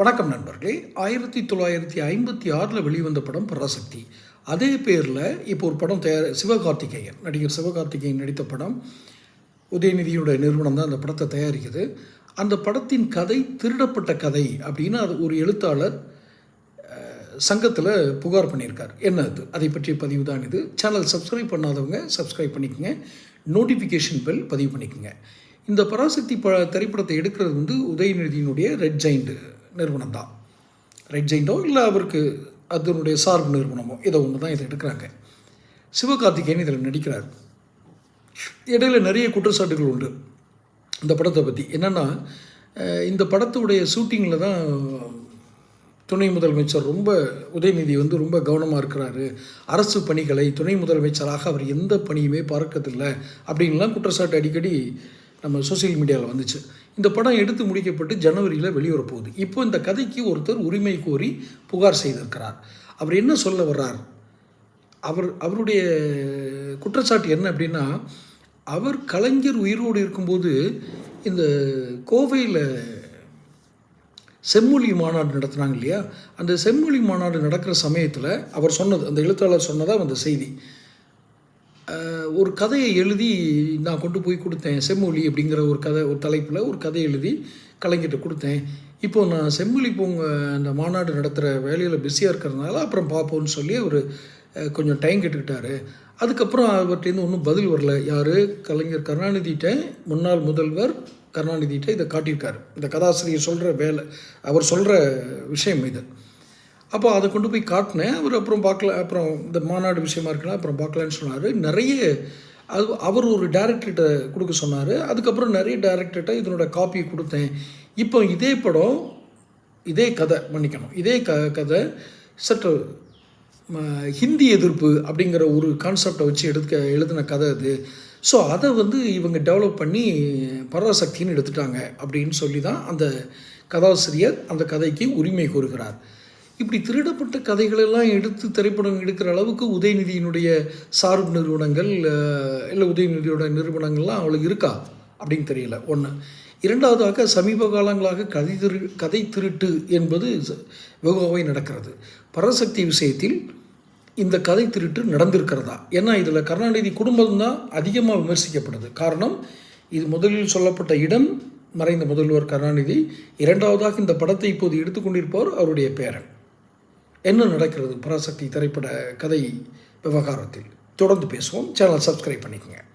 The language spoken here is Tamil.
வணக்கம் நண்பர்களே. ஆயிரத்தி தொள்ளாயிரத்தி ஐம்பத்தி ஆறில் வெளிவந்த படம் பராசக்தி. அதே பேரில் இப்போ ஒரு படம் தயார் சிவகார்த்திகேயன் நடிகர் சிவகார்த்திகேயன் நடித்த படம் உதயநிதியோட நிறுவனம் தான் அந்த படத்தை தயாரிக்குது. அந்த படத்தின் கதை திருடப்பட்ட கதை அப்படின்னு அது ஒரு எழுத்தாளர் சங்கத்தில் புகார் பண்ணியிருக்கார். என்ன அது? அதை பற்றிய பதிவு தான் இது. சேனல் சப்ஸ்கிரைப் பண்ணாதவங்க சப்ஸ்கிரைப் பண்ணிக்கோங்க. நோட்டிஃபிகேஷன் பெல் பதிவு பண்ணிக்கோங்க. இந்த பராசக்தி ப திரைப்படத்தை எடுக்கிறது வந்து உதயநிதியினுடைய ரெட் ஜைண்டு நிறுவனம் தான் ரெட் ஜெயிண்டோ இல்லை அவருக்கு அதனுடைய சார்பு நிறுவனமோ இதை ஒன்று தான் இதை எடுக்கிறாங்க. சிவகார்த்திகேயன் இதில் நடிக்கிறார். இடையில நிறைய குற்றச்சாட்டுகள் உண்டு. இந்த படத்தை பற்றி என்னென்னா இந்த படத்துடைய ஷூட்டிங்கில் தான் துணை முதலமைச்சர் ரொம்ப உதயநிதி வந்து ரொம்ப கவனமாக இருக்கிறாரு. அரசு பணிகளை துணை முதலமைச்சராக அவர் எந்த பணியுமே பார்க்கறதில்லை அப்படின்லாம் குற்றச்சாட்டு அடிக்கடி நம்ம சோசியல் மீடியாவில் வந்துச்சு. இந்த படம் எடுத்து முடிக்கப்பட்டு ஜனவரியில் வெளிவரப்போகுது. இப்போ இந்த கதைக்கு ஒருத்தர் உரிமை கோரி புகார் செய்திருக்கிறார். அவர் என்ன சொல்ல வர்றார்? அவர் அவருடைய குற்றச்சாட்டு என்ன அப்படின்னா அவர் கலைஞர் உயிரோடு இருக்கும்போது இந்த கோவையில் செம்மொழி மாநாடு நடத்துனாங்க இல்லையா? அந்த செம்மொழி மாநாடு நடக்கிற சமயத்தில் அவர் சொன்னது அந்த எழுத்தாளர் சொன்னதாக அந்த செய்தி. ஒரு கதையை எழுதி நான் கொண்டு போய் கொடுத்தேன். செம்மொழி அப்படிங்கிற ஒரு கதை ஒரு தலைப்பில் ஒரு கதை எழுதி கலைஞர்கிட்ட கொடுத்தேன். இப்போ நான் செம்மொழி போங்க அந்த மாநாடு நடத்துகிற வேலையில் பிஸியாக இருக்கிறதுனால அப்புறம் பார்ப்போம்னு சொல்லி அவர் கொஞ்சம் டைம் கேட்டுக்கிட்டாரு. அதுக்கப்புறம் அவர்கிட்டேருந்து ஒன்றும் பதில் வரல. யார்? கலைஞர் கருணாநிதிகிட்ட முன்னாள் முதல்வர் கருணாநிதிகிட்ட இதை காட்டியிருக்காரு. இந்த கதாசிரியர் சொல்கிற வேலை அவர் சொல்கிற விஷயம் இது. அப்போ அதை கொண்டு போய் காட்டினேன். அவர் அப்புறம் பார்க்கல அப்புறம் இந்த மாநாடு விஷயமா இருக்கலாம் அப்புறம் பார்க்கலான்னு சொன்னார். நிறைய அது அவர் ஒரு டேரக்டர்கிட்ட கொடுக்க சொன்னார். அதுக்கப்புறம் நிறைய டேரக்டர்கிட்ட இதனோட காப்பி கொடுத்தேன். இப்போ இதே படம் இதே கதை மன்னிக்கணும் இதே க கதை சற்று ஹிந்தி எதிர்ப்பு அப்படிங்கிற ஒரு கான்செப்டை வச்சு எடுக்க எழுதின கதை அது. ஸோ அதை வந்து இவங்க டெவலப் பண்ணி பராசக்தின்னு எடுத்துட்டாங்க அப்படின்னு சொல்லி தான் அந்த கதாசிரியர் அந்த கதைக்கு உரிமை கோருகிறார். இப்படி திருடப்பட்ட கதைகளெல்லாம் எடுத்து திரைப்படம் எடுக்கிற அளவுக்கு உதயநிதியினுடைய சார்பு நிறுவனங்கள் இல்லை உதயநிதியோட நிறுவனங்கள்லாம் அவளுக்கு இருக்கா அப்படின்னு தெரியல. ஒன்று இரண்டாவதாக சமீப காலங்களாக கதை திரு கதை திருட்டு என்பது வெகுவாகவே நடக்கிறது. பரசக்தி விஷயத்தில் இந்த கதை திருட்டு நடந்திருக்கிறதா? ஏன்னா இதில் கருணாநிதி குடும்பம் தான் அதிகமாக விமர்சிக்கப்படுது. காரணம் இது முதலில் சொல்லப்பட்ட இடம் மறைந்த முதல்வர் கருணாநிதி. இரண்டாவதாக இந்த படத்தை இப்போது எடுத்துக்கொண்டிருப்பவர் அவருடைய பேரன். என்ன நடக்கிறது பராசக்தி திரைப்பட கதை விவகாரத்தில்? தொடர்ந்து பேசுவோம். சேனல் சப்ஸ்கிரைப் பண்ணிக்கோங்க.